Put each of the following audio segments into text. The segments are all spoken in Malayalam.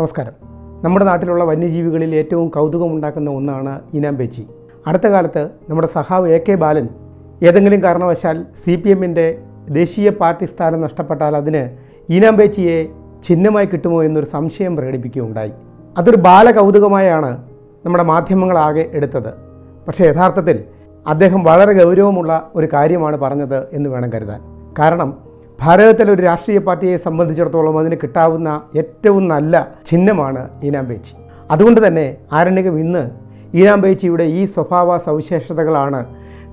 നമസ്കാരം. നമ്മുടെ നാട്ടിലുള്ള വന്യജീവികളിൽ ഏറ്റവും കൗതുകമുണ്ടാക്കുന്ന ഒന്നാണ് ഇനാംബേച്ചി അടുത്ത കാലത്ത് നമ്മുടെ സഹാവ് എ കെ ബാലൻ ഏതെങ്കിലും കാരണവശാൽ സി പി എമ്മിന്റെ ദേശീയ പാർട്ടി സ്ഥാനം നഷ്ടപ്പെട്ടാൽ അതിന് ഇനാംബേച്ചിയെ ചിഹ്നമായി കിട്ടുമോ എന്നൊരു സംശയം പ്രകടിപ്പിക്കുകയുണ്ടായി. അതൊരു ബാലകൗതുകമായാണ് നമ്മുടെ മാധ്യമങ്ങളാകെ എടുത്തത്. പക്ഷേ യഥാർത്ഥത്തിൽ അദ്ദേഹം വളരെ ഗൗരവമുള്ള ഒരു കാര്യമാണ് പറഞ്ഞത് എന്ന് വേണം കരുതാൻ. കാരണം ഭാരതത്തിലെ ഒരു രാഷ്ട്രീയ പാർട്ടിയെ സംബന്ധിച്ചിടത്തോളം അതിന് കിട്ടാവുന്ന ഏറ്റവും നല്ല ചിഹ്നമാണ് ഈനാമ്പേച്ചി അതുകൊണ്ട് തന്നെ ആരണ്യകം ഇന്ന് ഈനാമ്പേച്ചിയുടെ ഈ സ്വഭാവ സവിശേഷതകളാണ്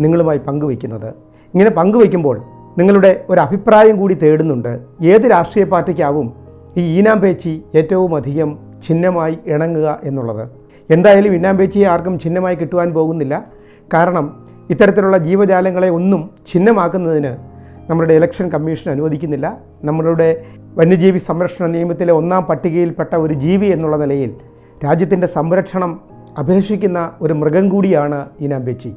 നിങ്ങളുമായി പങ്കുവയ്ക്കുന്നത്. ഇങ്ങനെ പങ്കുവയ്ക്കുമ്പോൾ നിങ്ങളുടെ ഒരു അഭിപ്രായം കൂടി തേടുന്നുണ്ട്. ഏത് രാഷ്ട്രീയ പാർട്ടിക്കാവും ഈ ഈനാമ്പേച്ചി ഏറ്റവും അധികം ചിഹ്നമായി ഇണങ്ങുക എന്നുള്ളത്? എന്തായാലും ഈനാമ്പേച്ചിയെ ആർക്കും ചിഹ്നമായി കിട്ടുവാൻ പോകുന്നില്ല. കാരണം ഇത്തരത്തിലുള്ള ജീവജാലങ്ങളെ ഒന്നും ചിഹ്നമാക്കുന്നതിന് നമ്മുടെ ഇലക്ഷൻ കമ്മീഷൻ അനുവദിക്കുന്നില്ല. നമ്മളുടെ വന്യജീവി സംരക്ഷണ നിയമത്തിലെ ഒന്നാം പട്ടികയിൽപ്പെട്ട ഒരു ജീവി എന്നുള്ള നിലയിൽ രാജ്യത്തിന്റെ സംരക്ഷണം അഭിലഷിക്കുന്ന ഒരു മൃഗം കൂടിയാണ് ഈനാമ്പേച്ചി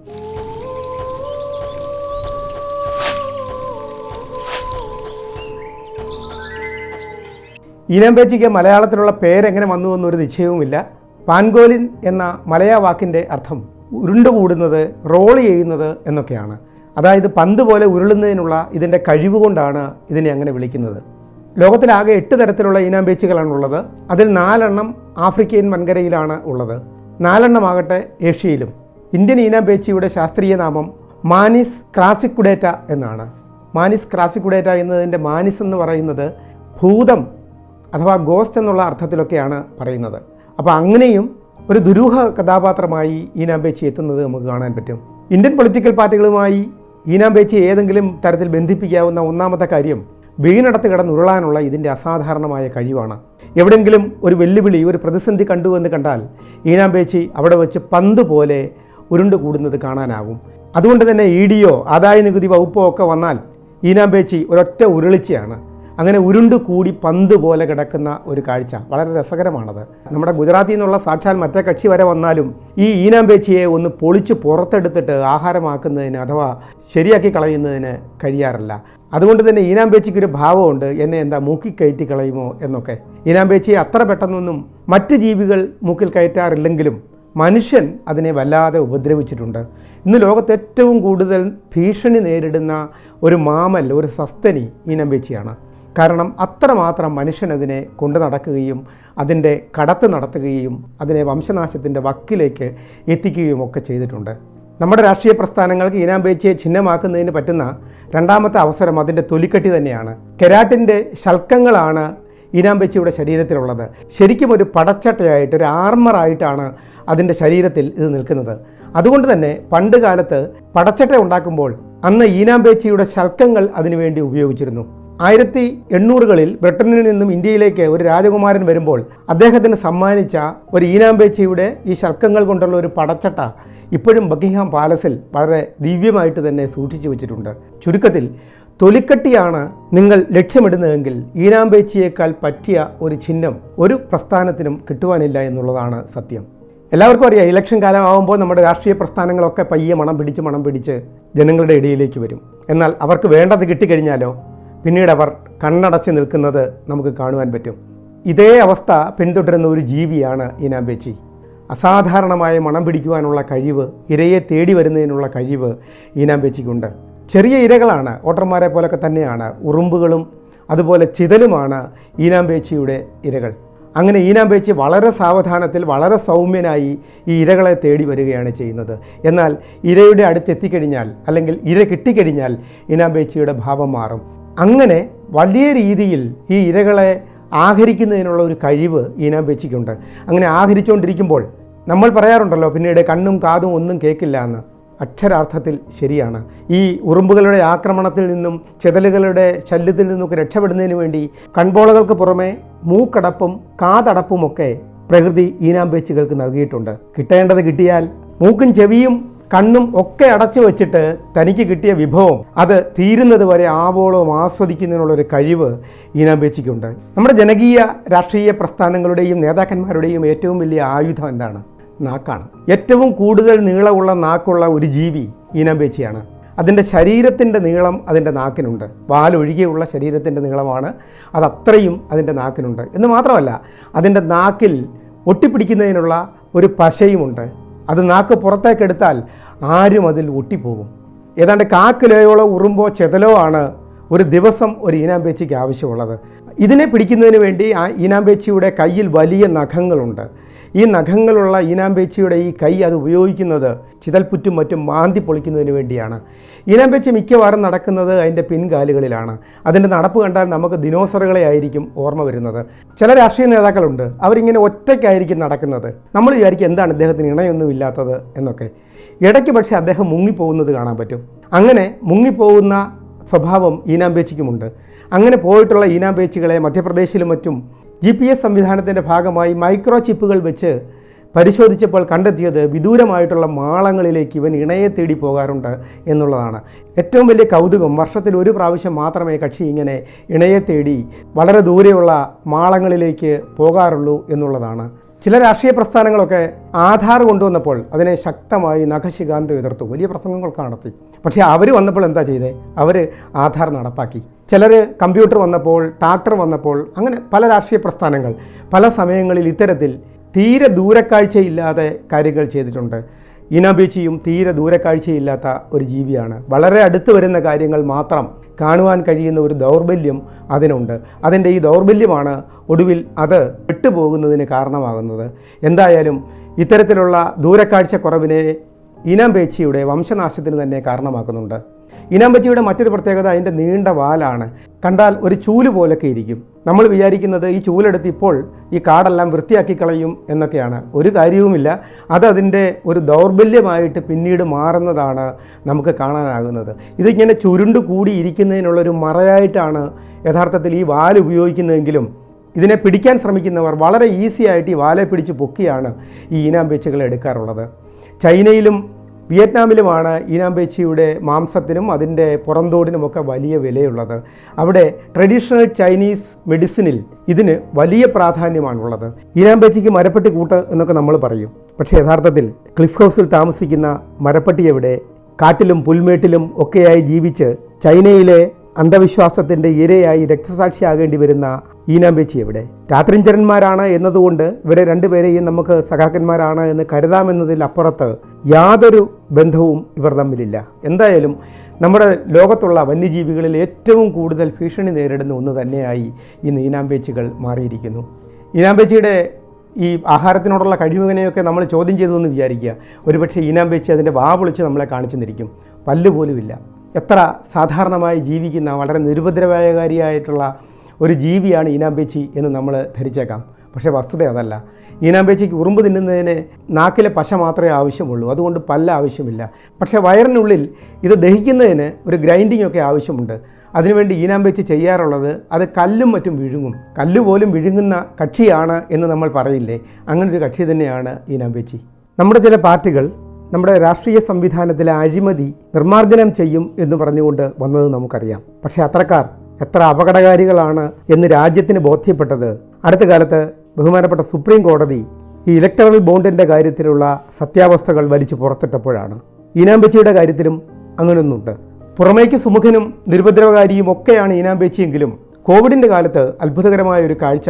ഈനാമ്പേച്ചിക്ക് മലയാളത്തിലുള്ള പേരെങ്ങനെ വന്നു എന്നൊരു നിശ്ചയവുമില്ല. പാൻഗോലിൻ എന്ന മലയാ വാക്കിന്റെ അർത്ഥം ഉരുണ്ടുകൂടുന്നത് റോൾ ചെയ്യുന്നത് എന്നൊക്കെയാണ്. അതായത് പന്ത് പോലെ ഉരുളുന്നതിനുള്ള ഇതിന്റെ കഴിവ് കൊണ്ടാണ് ഇതിനെ അങ്ങനെ വിളിക്കുന്നത്. ലോകത്തിലാകെ എട്ട് തരത്തിലുള്ള ഇനാം ബീച്ചുകളാണുള്ളത് അതിൽ നാലെണ്ണം ആഫ്രിക്കൻ വൻകരയിലാണ് ഉള്ളത്. നാലെണ്ണമാകട്ടെ ഏഷ്യയിലും. ഇന്ത്യൻ ഈനാമ്പേച്ചിയുടെ ശാസ്ത്രീയ നാമം മാനിസ് ക്രാസിക്കുഡേറ്റ എന്നാണ്. മാനിസ് ക്രാസിക്കുഡേറ്റ എന്നതിന്റെ മാനിസ് എന്ന് പറയുന്നത് ഭൂതം അഥവാ ഗോസ്റ്റ് എന്നുള്ള അർത്ഥത്തിലൊക്കെയാണ് പറയുന്നത്. അപ്പോൾ അങ്ങനെയും ഒരു ദുരൂഹ കഥാപാത്രമായി ഈനാമ്പേച്ചി എത്തുന്നത് നമുക്ക് കാണാൻ പറ്റും. ഇന്ത്യൻ പൊളിറ്റിക്കൽ പാർട്ടികളുമായി ഈനാമ്പേച്ചി ഏതെങ്കിലും തരത്തിൽ ബന്ധിപ്പിക്കാവുന്ന ഒന്നാമത്തെ കാര്യം വീണടത്ത് കിടന്നുരുളാനുള്ള ഇതിന്റെ അസാധാരണമായ കഴിവാണ്. എവിടെയെങ്കിലും ഒരു വെല്ലുവിളി ഒരു പ്രതിസന്ധി കണ്ടു എന്ന് കണ്ടാൽ ഈനാമ്പേച്ചി അവിടെ വെച്ച് പന്ത് പോലെ ഉരുണ്ടു കൂടുന്നത് കാണാനാകും അതുകൊണ്ട് തന്നെ ഇ ഡിയോ ആദായ നികുതി വകുപ്പോ ഒക്കെ വന്നാൽ ഈനാമ്പേച്ചി ഒരൊറ്റ ഉരുളിച്ചയാണ്. അങ്ങനെ ഉരുണ്ട് കൂടി പന്ത് പോലെ കിടക്കുന്ന ഒരു കാഴ്ച. വളരെ രസകരമാണത്. നമ്മുടെ ഗുജറാത്തിൽ നിന്നുള്ള സാക്ഷാൽ മറ്റേ കക്ഷി വരെ വന്നാലും ഈ ഈനാമ്പേച്ചിയെ ഒന്ന് പൊളിച്ച് പുറത്തെടുത്തിട്ട് ആഹാരമാക്കുന്നതിന് അഥവാ ശരിയാക്കി കളയുന്നതിന് കഴിയാറില്ല. അതുകൊണ്ട് തന്നെ ഈനാമ്പേച്ചിക്ക് ഒരു ഭാവമുണ്ട്. എന്നെ എന്താ മൂക്കി കയറ്റി കളയുമോ എന്നൊക്കെ. ഈനാമ്പേച്ചിയെ അത്ര പെട്ടെന്നൊന്നും മറ്റ് ജീവികൾ മൂക്കിൽ കയറ്റാറില്ലെങ്കിലും മനുഷ്യൻ അതിനെ വല്ലാതെ ഉപദ്രവിച്ചിട്ടുണ്ട്. ഇന്ന് ലോകത്ത് ഏറ്റവും കൂടുതൽ ഭീഷണി നേരിടുന്ന ഒരു മാമൽ ഒരു സസ്തനി ഈനമ്പേച്ചിയാണ് കാരണം അത്രമാത്രം മനുഷ്യൻ അതിനെ കൊണ്ടു നടക്കുകയും അതിന്റെ കടത്ത് നടത്തുകയും അതിനെ വംശനാശത്തിന്റെ വക്കിലേക്ക് എത്തിക്കുകയും ഒക്കെ ചെയ്തിട്ടുണ്ട്. നമ്മുടെ രാഷ്ട്രീയ പ്രസ്ഥാനങ്ങൾക്ക് ഈനാമ്പേച്ചിയെ ചിഹ്നമാക്കുന്നതിന് പറ്റുന്ന രണ്ടാമത്തെ അവസരം അതിന്റെ തൊലിക്കെട്ടി തന്നെയാണ്. കെരാട്ടിന്റെ ശൽക്കങ്ങളാണ് ഈനാമ്പേച്ചിയുടെ ശരീരത്തിലുള്ളത്. ശരിക്കും ഒരു പടച്ചട്ടയായിട്ട് ഒരു ആർമറായിട്ടാണ് അതിന്റെ ശരീരത്തിൽ ഇത് നിൽക്കുന്നത്. അതുകൊണ്ട് തന്നെ പണ്ട് കാലത്ത് പടച്ചട്ട ഉണ്ടാക്കുമ്പോൾ അന്ന് ഈനാമ്പേച്ചിയുടെ ശൽക്കങ്ങൾ അതിനുവേണ്ടി ഉപയോഗിച്ചിരുന്നു. ആയിരത്തി എണ്ണൂറുകളിൽ ബ്രിട്ടനിൽ നിന്നും ഇന്ത്യയിലേക്ക് ഒരു രാജകുമാരൻ വരുമ്പോൾ അദ്ദേഹത്തിന് സമ്മാനിച്ച ഒരു ഈനാമ്പേച്ചിയുടെ ഈ ശർക്കങ്ങൾ കൊണ്ടുള്ള ഒരു പടച്ചട്ട ഇപ്പോഴും ബക്കിംഗ്ഹാം പാലസിൽ വളരെ ദിവ്യമായിട്ട് തന്നെ സൂക്ഷിച്ചു വെച്ചിട്ടുണ്ട്. ചുരുക്കത്തിൽ തൊലിക്കട്ടിയാണ് നിങ്ങൾ ലക്ഷ്യമിടുന്നതെങ്കിൽ ഈനാമ്പേച്ചിയേക്കാൾ പറ്റിയ ഒരു ചിഹ്നം ഒരു പ്രസ്ഥാനത്തിനും കിട്ടുവാനില്ല എന്നുള്ളതാണ് സത്യം. എല്ലാവർക്കും അറിയാം ഇലക്ഷൻ കാലമാകുമ്പോൾ നമ്മുടെ രാഷ്ട്രീയ പ്രസ്ഥാനങ്ങളൊക്കെ പയ്യെ മണം പിടിച്ച് മണം പിടിച്ച് ജനങ്ങളുടെ ഇടയിലേക്ക് വരും. എന്നാൽ അവർക്ക് വേണ്ടത് കിട്ടിക്കഴിഞ്ഞാലോ? പിന്നീട് അവർ കണ്ണടച്ച് നിൽക്കുന്നത് നമുക്ക് കാണുവാൻ പറ്റും. ഇതേ അവസ്ഥ പിന്തുടരുന്ന ഒരു ജീവിയാണ് ഈനാമ്പേച്ചി അസാധാരണമായ മണം പിടിക്കുവാനുള്ള കഴിവ് ഇരയെ തേടി വരുന്നതിനുള്ള കഴിവ് ഈനാമ്പേച്ചിക്കുണ്ട് ചെറിയ ഇരകളാണ് ഓട്ടർമാരെ പോലൊക്കെ തന്നെയാണ്. ഉറുമ്പുകളും അതുപോലെ ചിതലുമാണ് ഈനാമ്പേച്ചിയുടെ ഇരകൾ. അങ്ങനെ ഈനാമ്പേച്ചി വളരെ സാവധാനത്തിൽ വളരെ സൗമ്യനായി ഈ ഇരകളെ തേടി വരികയാണ് ചെയ്യുന്നത്. എന്നാൽ ഇരയുടെ അടുത്തെത്തിക്കഴിഞ്ഞാൽ അല്ലെങ്കിൽ ഇര കിട്ടിക്കഴിഞ്ഞാൽ ഈനാമ്പേച്ചിയുടെ ഭാവം മാറും. അങ്ങനെ വലിയ രീതിയിൽ ഈ ഇരകളെ ആഹരിക്കുന്നതിനുള്ള ഒരു കഴിവ് ഈനാമ്പേച്ചിക്കുണ്ട് അങ്ങനെ ആഹരിച്ചുകൊണ്ടിരിക്കുമ്പോൾ നമ്മൾ പറയാറുണ്ടല്ലോ പിന്നീട് കണ്ണും കാതും ഒന്നും കേൾക്കില്ല എന്ന്. അക്ഷരാർത്ഥത്തിൽ ശരിയാണ്. ഈ ഉറുമ്പുകളുടെ ആക്രമണത്തിൽ നിന്നും ചെതലുകളുടെ ശല്യത്തിൽ നിന്നൊക്കെ രക്ഷപ്പെടുന്നതിന് വേണ്ടി കൺപോളകൾക്ക് പുറമെ മൂക്കടപ്പും കാതടപ്പുമൊക്കെ പ്രകൃതി ഈനാമ്പേച്ചികൾക്ക് നൽകിയിട്ടുണ്ട്. കിട്ടേണ്ടത് കിട്ടിയാൽ മൂക്കും ചെവിയും കണ്ണും ഒക്കെ അടച്ചു വെച്ചിട്ട് തനിക്ക് കിട്ടിയ വിഭവം അത് തീരുന്നത് വരെ ആവോളവും ആസ്വദിക്കുന്നതിനുള്ളൊരു കഴിവ് ഈനാമ്പേച്ചിക്കുണ്ട് നമ്മുടെ ജനകീയ രാഷ്ട്രീയ പ്രസ്ഥാനങ്ങളുടെയും നേതാക്കന്മാരുടെയും ഏറ്റവും വലിയ ആയുധം എന്താണ്? നാക്കാണ്. ഏറ്റവും കൂടുതൽ നീളമുള്ള നാക്കുള്ള ഒരു ജീവി ഈനാമ്പേച്ചിയാണ് അതിന്റെ ശരീരത്തിന്റെ നീളം അതിന്റെ നാക്കിനുണ്ട്. വാലൊഴികെയുള്ള ശരീരത്തിന്റെ നീളമാണ് അതത്രയും അതിന്റെ നാക്കിനുണ്ട്. എന്ന് മാത്രമല്ല അതിന്റെ നാക്കിൽ ഒട്ടിപ്പിടിക്കുന്നതിനുള്ള ഒരു പശയുമുണ്ട്. അത് നാക്ക് പുറത്തേക്കെടുത്താൽ ആരും അതിൽ ഒട്ടിപ്പോകും. ഏതാണ്ട് കാക്കിലയോളോ ഉറുമ്പോ ചെതലോ ആണ് ഒരു ദിവസം ഒരു ഈനാമ്പേച്ചിക്ക് ആവശ്യമുള്ളത്. ഇതിനെ പിടിക്കുന്നതിന് വേണ്ടി ആ ഈനാമ്പേച്ചിയുടെ കയ്യിൽ വലിയ നഖങ്ങളുണ്ട്. ഈ നഖങ്ങളുള്ള ഈനാമ്പേച്ചിയുടെ ഈ കൈ അത് ഉപയോഗിക്കുന്നത് ചിതൽപുറ്റും മറ്റും മാന്തി പൊളിക്കുന്നതിന് വേണ്ടിയാണ്. ഈനാമ്പേച്ചി മിക്കവാറും നടക്കുന്നത് അതിന്റെ പിൻകാലുകളിലാണ്. അതിന്റെ നടപ്പ് കണ്ടാൽ നമുക്ക് ദിനോസറുകളെ ആയിരിക്കും ഓർമ്മ വരുന്നത്. ചില രാഷ്ട്രീയ നേതാക്കളുണ്ട്. അവരിങ്ങനെ ഒറ്റയ്ക്കായിരിക്കും നടക്കുന്നത്. നമ്മൾ വിചാരിക്കും എന്താണ് ഇദ്ദേഹത്തിന് ഇണയൊന്നും ഇല്ലാത്തത് എന്നൊക്കെ. ഇടയ്ക്ക് പക്ഷേ അദ്ദേഹം മുങ്ങിപ്പോകുന്നത് കാണാൻ പറ്റും. അങ്ങനെ മുങ്ങിപ്പോകുന്ന സ്വഭാവം ഈനാമ്പേച്ചിക്കുമുണ്ട് അങ്ങനെ പോയിട്ടുള്ള ഈനാമ്പേച്ചികളെ മധ്യപ്രദേശിലും മറ്റും ജി പി എസ് സംവിധാനത്തിന്റെ ഭാഗമായി മൈക്രോ ചിപ്പുകൾ വെച്ച് പരിശോധിച്ചപ്പോൾ കണ്ടെത്തിയത് വിദൂരമായിട്ടുള്ള മാളങ്ങളിലേക്ക് ഇവൻ ഇണയെ തേടി പോകാറുണ്ട് എന്നുള്ളതാണ്. ഏറ്റവും വലിയ കൗതുകം വർഷത്തിൽ ഒരു പ്രാവശ്യം മാത്രമേ കക്ഷി ഇങ്ങനെ ഇണയെ തേടി വളരെ ദൂരെയുള്ള മാളങ്ങളിലേക്ക് പോകാറുള്ളൂ എന്നുള്ളതാണ്. ചില രാഷ്ട്രീയ പ്രസ്ഥാനങ്ങളൊക്കെ ആധാർ കൊണ്ടുവന്നപ്പോൾ അതിനെ ശക്തമായി നഖശികാന്ത് എതിർത്തു. വലിയ പ്രസംഗങ്ങളൊക്കെ നടത്തി പക്ഷേ അവർ വന്നപ്പോൾ എന്താ ചെയ്തേ? അവർ ആധാർ നടപ്പാക്കി. ചിലർ കമ്പ്യൂട്ടർ വന്നപ്പോൾ ട്രാക്ടർ വന്നപ്പോൾ അങ്ങനെ പല രാഷ്ട്രീയ പ്രസ്ഥാനങ്ങൾ പല സമയങ്ങളിൽ ഇത്തരത്തിൽ തീരെ ദൂരക്കാഴ്ചയില്ലാതെ കാര്യങ്ങൾ ചെയ്തിട്ടുണ്ട്. ഇനബീച്ചിയും തീരെ ദൂരക്കാഴ്ചയില്ലാത്ത ഒരു ജീവിയാണ്. വളരെ അടുത്ത് വരുന്ന കാര്യങ്ങൾ മാത്രം കാണുവാൻ കഴിയുന്ന ഒരു ദൗർബല്യം അതിനുണ്ട്. അതിന്റെ ഈ ദൗർബല്യമാണ് ഒടുവിൽ അത് വിട്ടുപോകുന്നതിന് കാരണമാകുന്നത്. എന്തായാലും ഇത്തരത്തിലുള്ള ദൂരക്കാഴ്ചക്കുറവിനെ ഇനാമ്പേച്ചിയുടെ വംശനാശത്തിന് തന്നെ കാരണമാക്കുന്നുണ്ട്. ഇനാമ്പച്ചിയുടെ മറ്റൊരു പ്രത്യേകത അതിന്റെ നീണ്ട വാലാണ്. കണ്ടാൽ ഒരു ചൂൽ പോലൊക്കെ ഇരിക്കും. നമ്മൾ വിചാരിക്കുന്നത് ഈ ചൂലെടുത്ത് ഇപ്പോൾ ഈ കാടെല്ലാം വൃത്തിയാക്കി കളയും എന്നൊക്കെയാണ്. ഒരു കാര്യവുമില്ല. അതതിന്റെ ഒരു ദൗർബല്യമായിട്ട് പിന്നീട് മാറുന്നതാണ് നമുക്ക് കാണാനാകുന്നത്. ഇതിങ്ങനെ ചുരുണ്ട് കൂടി ഇരിക്കുന്നതിനുള്ളൊരു മറയായിട്ടാണ് യഥാർത്ഥത്തിൽ ഈ വാൽ ഉപയോഗിക്കുന്നതെങ്കിലും ഇതിനെ പിടിക്കാൻ ശ്രമിക്കുന്നവർ വളരെ ഈസി ആയിട്ട് ഈ വാലെ പിടിച്ച് പൊക്കിയാണ് ഈ ഇനാം ഈനാമ്പേച്ചുകൾ എടുക്കാറുള്ളത്. ചൈനയിലും വിയറ്റ്നാമിലുമാണ് ഈനാമ്പേച്ചിയുടെ മാംസത്തിനും അതിന്റെ പുറന്തോടിനുമൊക്കെ വലിയ വിലയുള്ളത്. അവിടെ ട്രഡീഷണൽ ചൈനീസ് മെഡിസിനിൽ ഇതിന് വലിയ പ്രാധാന്യമാണുള്ളത്. ഈനാമ്പേച്ചിക്ക് മരപ്പെട്ടി കൂട്ട് എന്നൊക്കെ നമ്മൾ പറയും. പക്ഷേ യഥാർത്ഥത്തിൽ ക്ലിഫ് ഹൗസിൽ താമസിക്കുന്ന മരപ്പട്ടി എവിടെ? കാട്ടിലും പുൽമേട്ടിലും ഒക്കെയായി ജീവിച്ച് ചൈനയിലെ അന്ധവിശ്വാസത്തിന്റെ ഇരയായി രക്തസാക്ഷിയാകേണ്ടി വരുന്ന ഈനാമ്പേച്ചി എവിടെ? രാത്രിഞ്ചരന്മാരാണ് എന്നതുകൊണ്ട് ഇവരെ രണ്ടുപേരെയും നമുക്ക് സഖാക്കന്മാരാണ് എന്ന് കരുതാമെന്നതിൽ അപ്പുറത്ത് യാതൊരു ബന്ധവും ഇവർ തമ്മിലില്ല. എന്തായാലും നമ്മുടെ ലോകത്തുള്ള വന്യജീവികളിൽ ഏറ്റവും കൂടുതൽ ഭീഷണി നേരിടുന്ന ഒന്ന് തന്നെയായി ഈ ഈനാമ്പേച്ചികൾ മാറിയിരിക്കുന്നു. ഈനാമ്പേച്ചിയുടെ ഈ ആഹാരത്തിനോടുള്ള കഴിവുകനെയൊക്കെ നമ്മൾ ചോദ്യം ചെയ്തു എന്ന് വിചാരിക്കുക. ഒരുപക്ഷെ ഈനാമ്പേച്ചി അതിന്റെ വാ പൊളിച്ച് നമ്മളെ കാണിച്ചു നിൽക്കും പല്ലുപോലുമില്ല എത്ര സാധാരണമായി ജീവിക്കുന്ന വളരെ നിരുപദ്രവകാരിയായിട്ടുള്ള ഒരു ജീവിയാണ് ഈനാമ്പേച്ചി എന്ന് നമ്മൾ ധരിച്ചേക്കാം. പക്ഷേ വസ്തുത അതല്ല. ഈനാമ്പേച്ചിക്ക് ഉറുമ്പ് തിന്നുന്നതിന് നാക്കിലെ പശ മാത്രമേ ആവശ്യമുള്ളൂ. അതുകൊണ്ട് പല്ല ആവശ്യമില്ല. പക്ഷേ വയറിനുള്ളിൽ ഇത് ദഹിക്കുന്നതിന് ഒരു ഗ്രൈൻഡിംഗ് ഒക്കെ ആവശ്യമുണ്ട്. അതിനുവേണ്ടി ഈനാമ്പേച്ചി ചെയ്യാറുള്ളത് അത് കല്ലും മറ്റും വിഴുങ്ങും. കല്ല് പോലും വിഴുങ്ങുന്ന കക്ഷിയാണ് എന്ന് നമ്മൾ പറയില്ലേ? അങ്ങനെ ഒരു കക്ഷി തന്നെയാണ് ഈനാമ്പേച്ചി നമ്മുടെ ചില പാർട്ടികൾ നമ്മുടെ രാഷ്ട്രീയ സംവിധാനത്തിലെ അഴിമതി നിർമ്മാർജനം ചെയ്യും എന്ന് പറഞ്ഞുകൊണ്ട് വന്നത് നമുക്കറിയാം. പക്ഷേ അത്രക്കാർ എത്ര അപകടകാരികളാണ് എന്ന് രാജ്യത്തിന് ബോധ്യപ്പെട്ടത്. അടുത്ത കാലത്ത് ബഹുമാനപ്പെട്ട സുപ്രീം കോടതി ഈ ഇലക്ടറൽ ബോണ്ടിന്റെ കാര്യത്തിലുള്ള സത്യാവസ്ഥകൾ വലിച്ചു പുറത്തിട്ടപ്പോഴാണ്. ഈനാമ്പച്ചിയുടെ കാര്യത്തിലും അങ്ങനെയൊന്നുണ്ട് പുറമേക്ക് സുമുഖനും നിരുപദ്രവകാരിയും ഒക്കെയാണ് ഈനാമ്പേച്ചിയെങ്കിലും കോവിഡിന്റെ കാലത്ത് അത്ഭുതകരമായ ഒരു കാഴ്ച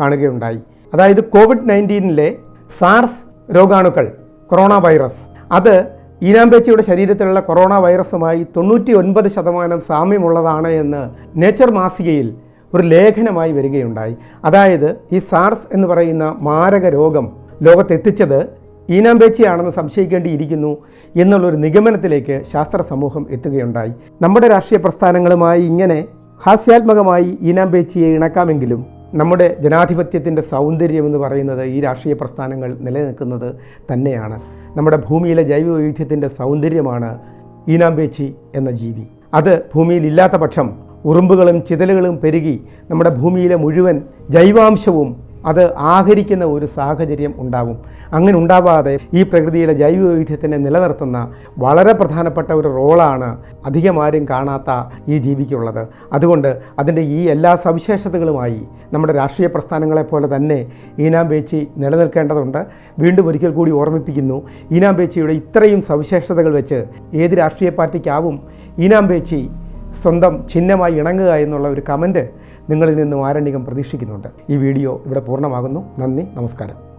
കാണുകയുണ്ടായി. അതായത് കോവിഡ് നയന്റീനിലെ സാർസ് രോഗാണുക്കൾ കൊറോണ വൈറസ്. അത് ഈനാമ്പേച്ചിയുടെ ശരീരത്തിലുള്ള കൊറോണ വൈറസുമായി തൊണ്ണൂറ്റി ഒൻപത് ശതമാനം സാമ്യമുള്ളതാണ് എന്ന് നേച്ചർ മാസികയിൽ ഒരു ലേഖനമായി വരികയുണ്ടായി. അതായത് ഈ സാർസ് എന്ന് പറയുന്ന മാരക രോഗം ലോകത്തെത്തിച്ചത് ഈനാമ്പേച്ചിയാണെന്ന് സംശയിക്കേണ്ടിയിരിക്കുന്നു എന്നുള്ളൊരു നിഗമനത്തിലേക്ക് ശാസ്ത്ര സമൂഹം എത്തുകയുണ്ടായി. നമ്മുടെ രാഷ്ട്രീയ പ്രസ്ഥാനങ്ങളുമായി ഇങ്ങനെ ഹാസ്യാത്മകമായി ഈനാമ്പേച്ചിയെ ഇണക്കാമെങ്കിലും നമ്മുടെ ജനാധിപത്യത്തിന്റെ സൗന്ദര്യം എന്ന് പറയുന്നത് ഈ രാഷ്ട്രീയ പ്രസ്ഥാനങ്ങൾ നിലനിൽക്കുന്നത് തന്നെയാണ്. നമ്മുടെ ഭൂമിയിലെ ജൈവ വൈവിധ്യത്തിന്റെ സൗന്ദര്യമാണ് ഈനാമ്പേച്ചി എന്ന ജീവി. അത് ഭൂമിയിൽ ഇല്ലാത്ത പക്ഷം ഉറുമ്പുകളും ചിതലുകളും പെരുകി നമ്മുടെ ഭൂമിയിലെ മുഴുവൻ ജൈവാംശവും അത് ആഹരിക്കുന്ന ഒരു സാഹചര്യം ഉണ്ടാവും. അങ്ങനെ ഉണ്ടാവാതെ ഈ പ്രകൃതിയിലെ ജൈവ വൈവിധ്യത്തിനെ നിലനിർത്തുന്ന വളരെ പ്രധാനപ്പെട്ട ഒരു റോളാണ് അധികം ആരും കാണാത്ത ഈ ജീവിക്കുള്ളത്. അതുകൊണ്ട് അതിന്റെ ഈ എല്ലാ സവിശേഷതകളുമായി നമ്മുടെ രാഷ്ട്രീയ പ്രസ്ഥാനങ്ങളെ പോലെ തന്നെ ഈനാം ബേച്ചി നിലനിൽക്കേണ്ടതുണ്ട്. വീണ്ടും ഒരിക്കൽ കൂടി ഓർമ്മിപ്പിക്കുന്നു ഈനാം ബേച്ചിയുടെ ഇത്രയും സവിശേഷതകൾ വെച്ച് ഏത് രാഷ്ട്രീയ പാർട്ടിക്കാവും ഈനാം ബേച്ചി സ്വന്തം ചിഹ്നമായി ഇണങ്ങുക എന്നുള്ള ഒരു കമന്റ് നിങ്ങളിൽ നിന്നും ആരണ്യകം പ്രതീക്ഷിക്കുന്നുണ്ട്. ഈ വീഡിയോ ഇവിടെ പൂർണമാകുന്നു. നന്ദി നമസ്കാരം.